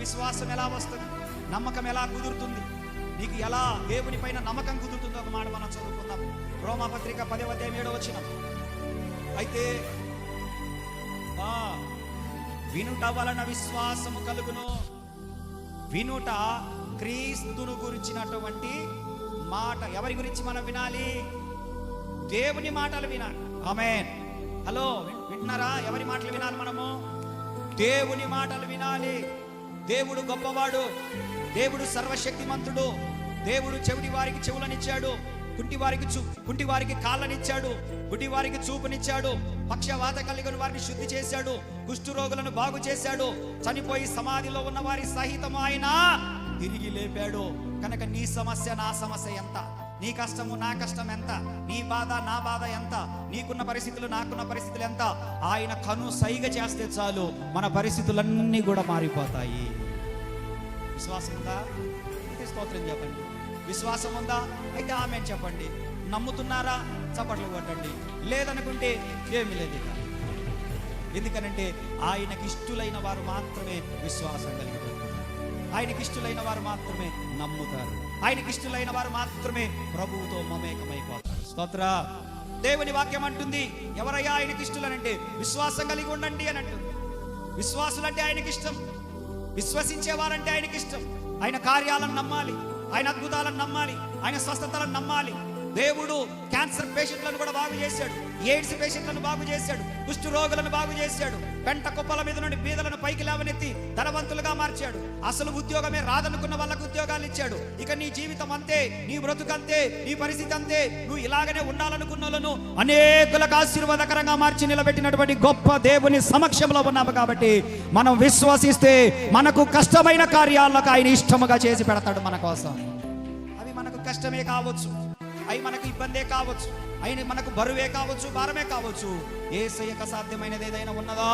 విశ్వాసం ఎలా వస్తుంది? నమ్మకం ఎలా కుదురుతుంది? నీకు ఎలా దేవుని పైన నమ్మకం కుదురుతుందో ఒక మాట మనం చదువుకుందాం. రోమాపత్రిక పదవ అధ్యాయం ఏడో వచ్చిన అయితే ఆ, వినుట వలన విశ్వాసము కలుగును. వినుట క్రీస్తును గురించినటువంటి మాట ఎవరి గురించి మనం వినాలి? దేవుని మాటలు వినాలి. ఆమెన్. హలో వింటున్నారా? ఎవరి మాటలు వినాలి మనము? దేవుని మాటలు వినాలి. దేవుడు గొప్పవాడు దేవుడు సర్వశక్తిమంతుడు దేవుడు చెవిటి వారికి చెవులనిచ్చాడు కుంటి వారికి చూ కుంటి వారికి కాళ్ళనిచ్చాడు గుడి వారికి చూపునిచ్చాడు పక్షవాత కలిగిన వారిని శుద్ధి చేశాడు కుష్టు రోగులను బాగు చేశాడు చనిపోయి సమాధిలో ఉన్న వారి సహితం ఆయన తిరిగి లేపాడో? కనుక నీ సమస్య నా సమస్య ఎంత? నీ కష్టము నా కష్టం ఎంత? నీ బాధ నా బాధ ఎంత? నీకున్న పరిస్థితులు నాకున్న పరిస్థితులు ఎంత? ఆయన కను సైగ చేస్తే చాలు. మన పరిస్థితులన్నీ కూడా మారిపోతాయి. విశ్వాసం ఉందా? స్తోత్రం చెప్పండి. విశ్వాసం ఉందా? అయితే ఆమె చెప్పండి. నమ్ముతున్నారా? చప్పట్లు కొట్టండి. లేదనుకుంటే ఏమీ లేదు ఎందుకనంటే ఆయనకి ఇష్టులైన వారు మాత్రమే విశ్వాసం కలిగి ఆయనకి ఇష్టలైన వారు మాత్రమే నమ్ముతారు. ఆయనకి ఇష్టలైన వారు మాత్రమే ప్రభువుతో మమేకమైపోతారు. స్తోత్ర. దేవుని వాక్యం అంటుంది ఎవరయ్యా ఆయనకి ఇష్టలనంటే విశ్వాసం కలిగి ఉండండి అని అంటుంది. విశ్వాసులంటే ఆయనకి ఇష్టం విశ్వసించేవారంటే ఆయనకి ఇష్టం ఆయన కార్యాలను నమ్మాలి. ఆయన అద్భుతాలను నమ్మాలి. ఆయన స్వస్థతలను నమ్మాలి. దేవుడు క్యాన్సర్ పేషెంట్లను కూడా బాగు చేశాడు. ఎయిడ్స్ పేషెంట్లను బాగు చేశాడు. కుష్టు రోగులను బాగు చేశాడు. పెంట కుప్పల మీద నుండి బీదలను పైకి లేవనెత్తి ధనవంతులుగా మార్చాడు. అసలు ఉద్యోగమే రాదనుకున్న వాళ్ళకు ఉద్యోగాలు ఇచ్చాడు. ఇక నీ జీవితం అంతే నీ బ్రతుకంతే నీ పరిస్థితి అంతే. నువ్వు ఇలాగనే ఉండాలనుకున్నలను అనేకులకు ఆశీర్వాదకరంగా మార్చి నిలబెట్టినటువంటి గొప్ప దేవుని సమక్షంలో ఉన్నాము కాబట్టి మనం విశ్వసిస్తే మనకు కష్టమైన కార్యాలకు ఆయన ఇష్టముగా చేసి పెడతాడు మన కోసం. అవి మనకు కష్టమే కావచ్చు. అవి మనకు ఇబ్బందే కావచ్చు. అయిన మనకు బరువే కావచ్చు భారమే కావచ్చు. ఏ సాధ్యమైనది ఏదైనా ఉన్నదా?